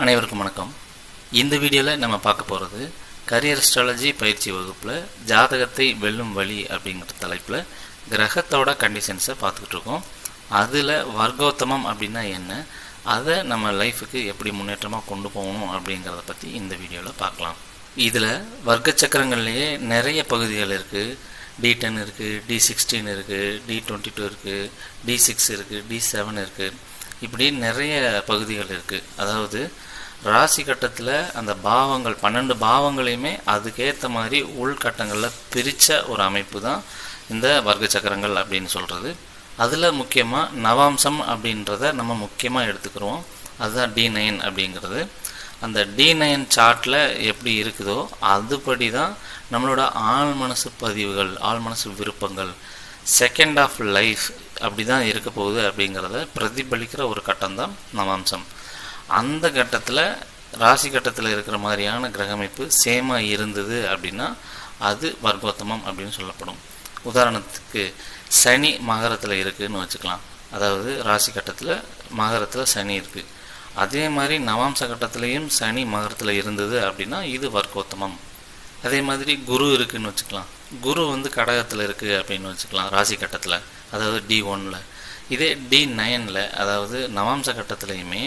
அனைவருக்கும் வணக்கம். இந்த வீடியோவில் நம்ம பார்க்க போகிறது கரியர் அஸ்ட்ராலஜி பயிற்சி வகுப்பில் ஜாதகத்தை வெல்லும் வழி அப்படிங்கிற தலைப்பில் கிரகத்தோட கண்டிஷன்ஸை பார்த்துக்கிட்டு இருக்கோம். அதில் வர்க்கோத்தமம் அப்படின்னா என்ன? அதை நம்ம லைஃபுக்கு எப்படி முன்னேற்றமாக கொண்டு போகணும் அப்படிங்கிறத பற்றி இந்த வீடியோவில் பார்க்கலாம். இதில் வர்க்க சக்கரங்கள்லேயே நிறைய பகுதிகள் இருக்குது டி டென் இருக்குது டி சிக்ஸ்டீன் இருக்குது டி டுவெண்ட்டி டூ இருக்குது டி சிக்ஸ் இருக்குது டி செவன் இருக்குது இப்படி நிறைய பகுதிகள் இருக்குது அதாவது ராசி கட்டத்தில் அந்த பாவங்கள் பன்னெண்டு பாவங்களையுமே அதுக்கேற்ற மாதிரி உள்கட்டங்களில் பிரித்த ஒரு அமைப்பு தான் இந்த வர்க்க சக்கரங்கள் அப்படின்னு சொல்கிறது அதில் முக்கியமாக நவாம்சம் அப்படின்றத நம்ம முக்கியமாக எடுத்துக்கிறோம். அதுதான் டி நைன் அப்படிங்கிறது. அந்த டி நைன் சார்ட்டில் எப்படி இருக்குதோ அதுபடி தான் நம்மளோட ஆள் மனசு பதிவுகள் ஆள் மனசு விருப்பங்கள் செகண்ட் ஆஃப் லைஃப் அப்படி தான் இருக்க போகுது அப்படிங்கிறத பிரதிபலிக்கிற ஒரு கட்டம் தான் நவாம்சம். அந்த கட்டத்தில் ராசி கட்டத்தில் இருக்கிற மாதிரியான கிரகமைப்பு சேமாக இருந்தது அப்படின்னா அது வர்க்கோத்தமம் அப்படின்னு சொல்லப்படும். உதாரணத்துக்கு சனி மகரத்தில் இருக்குதுன்னு வச்சுக்கலாம். அதாவது ராசி கட்டத்தில் மகரத்தில் சனி இருக்குது அதே மாதிரி நவாம்ச கட்டத்திலையும் சனி மகரத்தில் இருந்தது அப்படின்னா இது வர்க்கோத்தமம். அதே மாதிரி குரு இருக்குன்னு வச்சுக்கலாம். குரு வந்து கடகத்தில் இருக்குது அப்படின்னு வச்சுக்கலாம் ராசி கட்டத்தில். அதாவது டி ஒனில். இதே டி நைனில் அதாவது நவாம்ச கட்டத்துலையுமே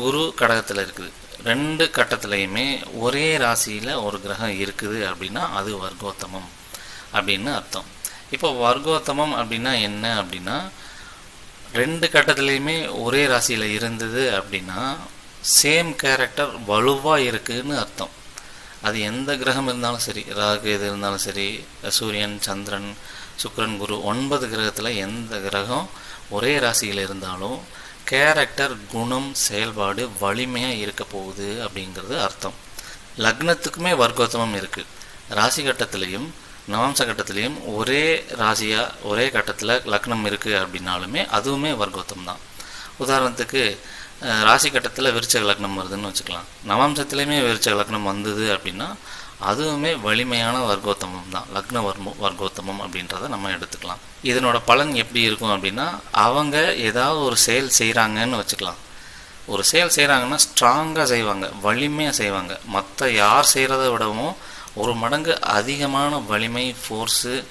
குரு கடகத்தில் இருக்குது. ரெண்டு கட்டத்துலேயுமே ஒரே ராசியில் ஒரு கிரகம் இருக்குது அப்படின்னா அது வர்க்கோத்தமம் அப்படின்னு அர்த்தம். இப்போ வர்க்கோத்தமம் அப்படின்னா என்ன அப்படின்னா ரெண்டு கட்டத்துலேயுமே ஒரே ராசியில் இருந்தது அப்படின்னா சேம் கேரக்டர் வலுவாக இருக்குதுன்னு அர்த்தம். அது எந்த கிரகம் இருந்தாலும் சரி ராகு எது இருந்தாலும் சரி சூரியன் சந்திரன் சுக்கரன் குரு ஒன்பது கிரகத்தில் எந்த கிரகம் ஒரே ராசியில் இருந்தாலும் கேரக்டர் குணம் செயல்பாடு வலிமையாக இருக்க போகுது அப்படிங்கிறது அர்த்தம். லக்னத்துக்குமே வர்க்கோத்தமம் இருக்குது ராசி கட்டத்திலையும் நவம்ச கட்டத்திலையும் ஒரே ராசியாக ஒரே கட்டத்தில் லக்னம் இருக்குது அப்படின்னாலுமே அதுவுமே வர்க்கோத்தம் தான். உதாரணத்துக்கு ராசி கட்டத்தில் விருச்சக லக்னம் வருதுன்னு வச்சுக்கலாம். நவாம்சத்துலேயுமே விருச்சக லக்னம் வந்தது அப்படின்னா அதுவுமே வலிமையான வர்க்கோத்தமம் தான். லக்ன வர்ம வர்க்கோத்தமம் அப்படின்றத நம்ம எடுத்துக்கலாம். இதனோட பலன் எப்படி இருக்கும் அப்படின்னா அவங்க ஏதாவது ஒரு செயல் செய்கிறாங்கன்னு வச்சுக்கலாம். ஒரு செயல் செய்கிறாங்கன்னா ஸ்ட்ராங்காக செய்வாங்க வலிமையாக செய்வாங்க. மற்ற யார் செய்கிறத விடவும் ஒரு மடங்கு அதிகமான வலிமை ஃபோர்ஸு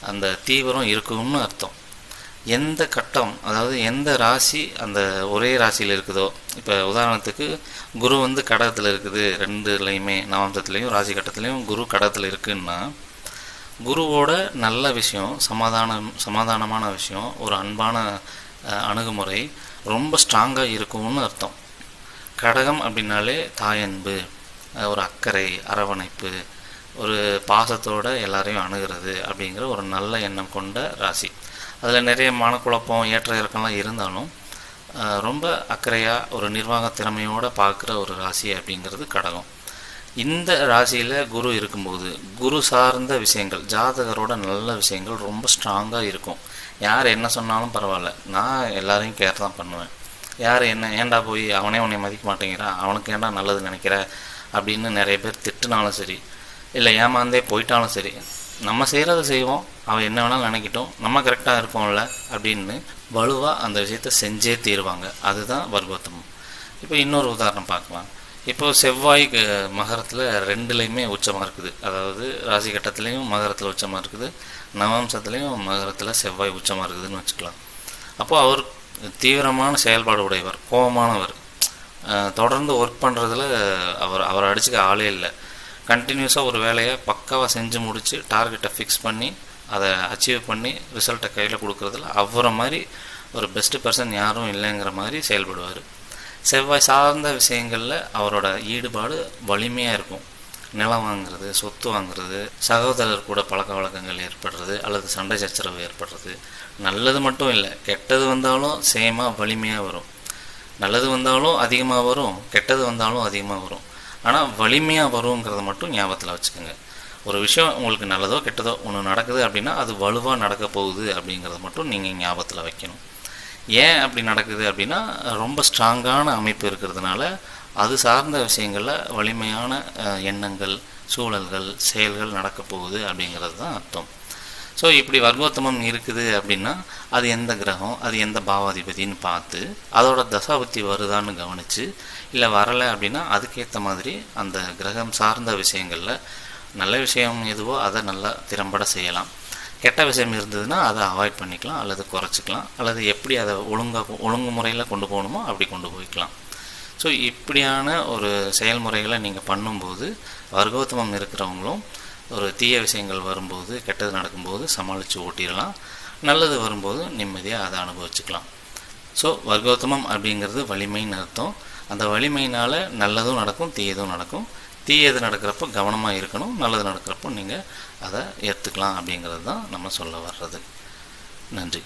அந்த தீவிரம் இருக்கும்னு அர்த்தம். எந்த கட்டம் அதாவது எந்த ராசி அந்த ஒரே ராசியில் இருக்குதோ இப்போ உதாரணத்துக்கு குரு வந்து கடகத்தில் இருக்குது ரெண்டுலேயுமே நவம்சத்துலேயும் ராசி கட்டத்துலேயும் குரு கடகத்தில் இருக்குன்னா குருவோட நல்ல விஷயம் சமாதானம் சமாதானமான விஷயம் ஒரு அன்பான அணுகுமுறை ரொம்ப ஸ்ட்ராங்காக இருக்கும்னு அர்த்தம். கடகம் அப்படின்னாலே தாயன்பு ஒரு அக்கறை அரவணைப்பு ஒரு பாசத்தோடு எல்லாரையும் அணுகிறது அப்படிங்கிற ஒரு நல்ல எண்ணம் கொண்ட ராசி. அதில் நிறைய மனக்குழப்பம் ஏற்ற இறக்கம்லாம் இருந்தாலும் ரொம்ப அக்கறையாக ஒரு நிர்வாக திறமையோடு பார்க்குற ஒரு ராசி அப்படிங்கிறது கடகம். இந்த ராசியில் குரு இருக்கும்போது குரு சார்ந்த விஷயங்கள் ஜாதகரோட நல்ல விஷயங்கள் ரொம்ப ஸ்ட்ராங்காக இருக்கும். யார் என்ன சொன்னாலும் பரவாயில்ல. நான் எல்லாரையும் கேர் தான் பண்ணுவேன். யார் என்ன ஏண்டா போய் அவனே உன்னை மதிக்க மாட்டேங்கிறான் அவனுக்கு ஏண்டா நல்லது நினைக்கிற? அப்படின்னு நிறைய பேர் திட்டுனாலும் சரி இல்லை ஏமாந்தே போயிட்டாலும் சரி நம்ம செய்கிறத செய்வோம். அவன் என்ன வேணாலும் நினைக்கிட்டோம். நம்ம கரெக்டாக இருக்கோம்ல அப்படின்னு வலுவாக அந்த விஷயத்த செஞ்சே தீருவாங்க. அதுதான் வர்க்கோத்தமம் இப்போ இன்னொரு உதாரணம் பார்க்கலாம். இப்போ செவ்வாய் மகரத்தில் ரெண்டுலேயுமே உச்சமாக இருக்குது. அதாவது ராசி கட்டத்துலேயும் மகரத்தில் உச்சமாக இருக்குது. நவம்சத்துலேயும் மகரத்தில் செவ்வாய் உச்சமாக இருக்குதுன்னு வச்சுக்கலாம். அப்போது அவர் தீவிரமான செயல்பாடு உடையவர் கோபமானவர். தொடர்ந்து ஒர்க் பண்ணுறதுல அவர் அவரை அடிச்சுக்க ஆளே இல்லை. கண்டினியூஸாக ஒரு வேலையை பக்காவாக செஞ்சு முடித்து டார்கெட்டை ஃபிக்ஸ் பண்ணி அதை அச்சீவ் பண்ணி ரிசல்ட்டை கையில் கொடுக்குறதுல அவரை மாதிரி ஒரு பெஸ்ட்டு பர்சன் யாரும் இல்லைங்கிற மாதிரி செயல்படுவார். செவ்வாய் சார்ந்த விஷயங்களில் அவரோட ஈடுபாடு வலிமையாக இருக்கும். நிலம் வாங்குறது சொத்து வாங்குறது சகோதரர் கூட பழக்க வழக்கங்கள் ஏற்படுறது அல்லது சண்டை சச்சரவு ஏற்படுறது. நல்லது மட்டும் இல்லை கெட்டது வந்தாலும் சேமாக வலிமையாக வரும். நல்லது வந்தாலும் அதிகமாக வரும் கெட்டது வந்தாலும் அதிகமாக வரும். ஆனால் வலிமையாக வருங்கிறத மட்டும் ஞாபகத்தில் வச்சுக்கோங்க. ஒரு விஷயம் உங்களுக்கு நல்லதோ கெட்டதோ ஒன்று நடக்குது அப்படின்னா அது வலுவாக நடக்க போகுது அப்படிங்கிறத மட்டும் நீங்கள் ஞாபகத்தில் வைக்கணும். ஏன் அப்படி நடக்குது அப்படின்னா ரொம்ப ஸ்ட்ராங்கான அமைப்பு இருக்கிறதுனால அது சார்ந்த விஷயங்களில் வலிமையான எண்ணங்கள் சூழல்கள் செயல்கள் நடக்க போகுது அப்படிங்கிறது தான் அர்த்தம். ஸோ இப்படி வர்க்கோத்தமம் இருக்குது அப்படின்னா அது எந்த கிரகம் அது எந்த பாவாதிபதின்னு பார்த்து அதோட தசாபுத்தி வருதான்னு கவனித்து இல்லை வரலை அப்படின்னா அதுக்கேற்ற மாதிரி அந்த கிரகம் சார்ந்த விஷயங்களில் நல்ல விஷயம் எதுவோ அதை நல்லா திறம்பட செய்யலாம். கெட்ட விஷயம் இருந்ததுன்னா அதை அவாய்ட் பண்ணிக்கலாம் அல்லது குறைச்சிக்கலாம் அல்லது எப்படி அதை ஒழுங்காக ஒழுங்கு முறையில் கொண்டு போகணுமோ அப்படி கொண்டு போய்க்கலாம். ஸோ இப்படியான ஒரு செயல்முறைகளை நீங்கள் பண்ணும்போது வர்க்கோத்தமம் இருக்கிறவங்களும் ஒரு தீய விஷயங்கள் வரும்போது கெட்டது நடக்கும்போது சமாளித்து ஓட்டிடலாம். நல்லது வரும்போது நிம்மதியாக அதை அனுபவிச்சுக்கலாம். ஸோ வர்க்கோத்தமம் அப்படிங்கிறது வலிமைன்னு அர்த்தம். அந்த வலிமையினால் நல்லதும் நடக்கும் தீயதும் நடக்கும். தீயது நடக்கிறப்போ கவனமாக இருக்கணும். நல்லது நடக்கிறப்போ நீங்கள் அதை ஏற்றுக்கலாம் அப்படிங்கிறது தான் நம்ம சொல்ல வர்றது. நன்றி.